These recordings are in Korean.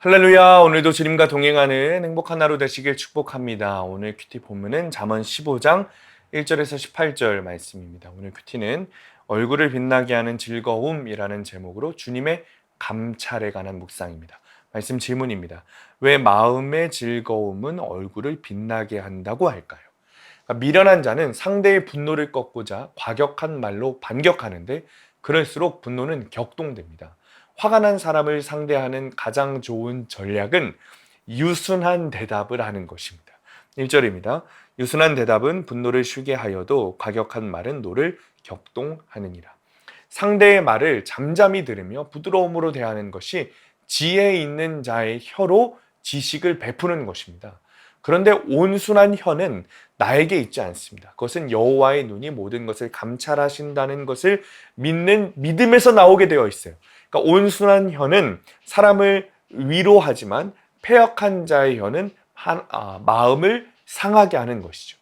할렐루야 오늘도 주님과 동행하는 행복한 하루 되시길 축복합니다. 오늘 큐티 본문은 잠언 15장 1절에서 18절 말씀입니다. 오늘 큐티는 얼굴을 빛나게 하는 즐거움이라는 제목으로 주님의 감찰에 관한 묵상입니다. 말씀 질문입니다. 왜 마음의 즐거움은 얼굴을 빛나게 한다고 할까요? 그러니까 미련한 자는 상대의 분노를 꺾고자 과격한 말로 반격하는데 그럴수록 분노는 격동됩니다. 화가 난 사람을 상대하는 가장 좋은 전략은 유순한 대답을 하는 것입니다. 1절입니다. 유순한 대답은 분노를 쉬게 하여도 과격한 말은 노를 격동하느니라. 상대의 말을 잠잠히 들으며 부드러움으로 대하는 것이 지혜 있는 자의 혀로 지식을 베푸는 것입니다. 그런데 온순한 혀는 나에게 있지 않습니다. 그것은 여호와의 눈이 모든 것을 감찰하신다는 것을 믿는 믿음에서 나오게 되어 있어요. 그러니까 온순한 혀는 사람을 위로하지만 폐역한 자의 혀는 한, 아, 마음을 상하게 하는 것이죠.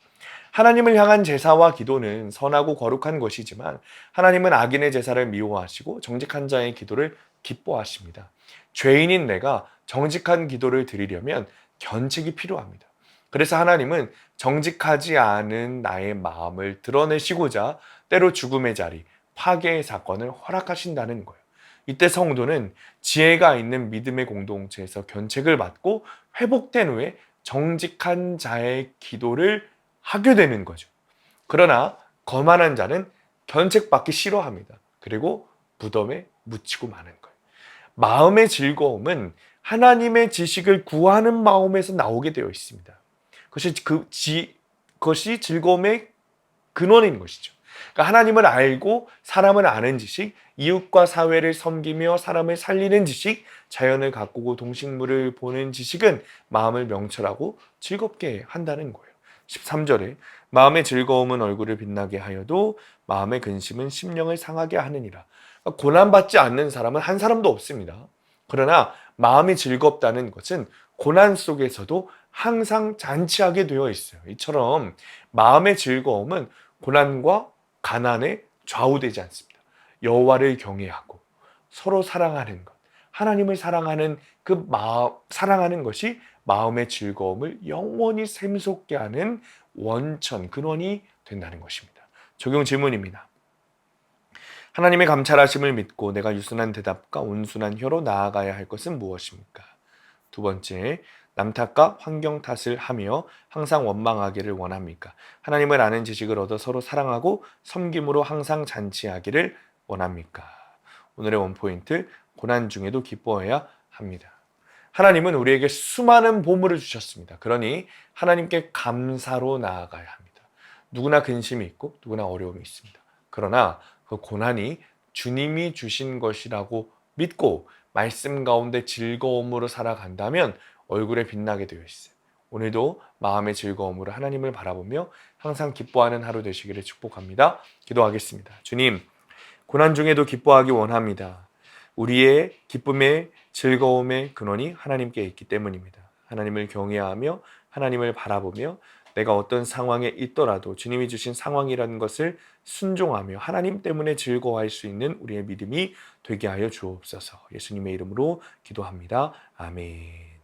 하나님을 향한 제사와 기도는 선하고 거룩한 것이지만 하나님은 악인의 제사를 미워하시고 정직한 자의 기도를 기뻐하십니다. 죄인인 내가 정직한 기도를 드리려면 견책이 필요합니다. 그래서 하나님은 정직하지 않은 나의 마음을 드러내시고자 때로 죽음의 자리, 파괴의 사건을 허락하신다는 거예요. 이때 성도는 지혜가 있는 믿음의 공동체에서 견책을 받고 회복된 후에 정직한 자의 기도를 하게 되는 거죠. 그러나 거만한 자는 견책받기 싫어합니다. 그리고 무덤에 묻히고 마는 거예요. 마음의 즐거움은 하나님의 지식을 구하는 마음에서 나오게 되어 있습니다. 그것이 그 지, 그것이 즐거움의 근원인 것이죠. 그러니까 하나님을 알고 사람을 아는 지식, 이웃과 사회를 섬기며 사람을 살리는 지식, 자연을 가꾸고 동식물을 보는 지식은 마음을 명철하고 즐겁게 한다는 거예요. 13절에 마음의 즐거움은 얼굴을 빛나게 하여도 마음의 근심은 심령을 상하게 하느니라. 그러니까 고난받지 않는 사람은 한 사람도 없습니다. 그러나 마음이 즐겁다는 것은 고난 속에서도 항상 잔치하게 되어 있어요. 이처럼 마음의 즐거움은 고난과 가난에 좌우되지 않습니다. 여호와를 경외하고 서로 사랑하는 것, 하나님을 사랑하는 그 마음 사랑하는 것이 마음의 즐거움을 영원히 샘솟게 하는 원천 근원이 된다는 것입니다. 적용 질문입니다. 하나님의 감찰하심을 믿고 내가 유순한 대답과 온순한 혀로 나아가야 할 것은 무엇입니까? 두 번째, 남 탓과 환경 탓을 하며 항상 원망하기를 원합니까? 하나님을 아는 지식을 얻어 서로 사랑하고 섬김으로 항상 잔치하기를 원합니까? 오늘의 원포인트, 고난 중에도 기뻐해야 합니다. 하나님은 우리에게 수많은 보물을 주셨습니다. 그러니 하나님께 감사로 나아가야 합니다. 누구나 근심이 있고 누구나 어려움이 있습니다. 그러나 그 고난이 주님이 주신 것이라고 믿고 말씀 가운데 즐거움으로 살아간다면 얼굴에 빛나게 되어 있어요. 오늘도 마음의 즐거움으로 하나님을 바라보며 항상 기뻐하는 하루 되시기를 축복합니다. 기도하겠습니다. 주님, 고난 중에도 기뻐하기 원합니다. 우리의 기쁨의 즐거움의 근원이 하나님께 있기 때문입니다. 하나님을 경외하며 하나님을 바라보며 내가 어떤 상황에 있더라도 주님이 주신 상황이라는 것을 순종하며 하나님 때문에 즐거워할 수 있는 우리의 믿음이 되게 하여 주옵소서. 예수님의 이름으로 기도합니다. 아멘.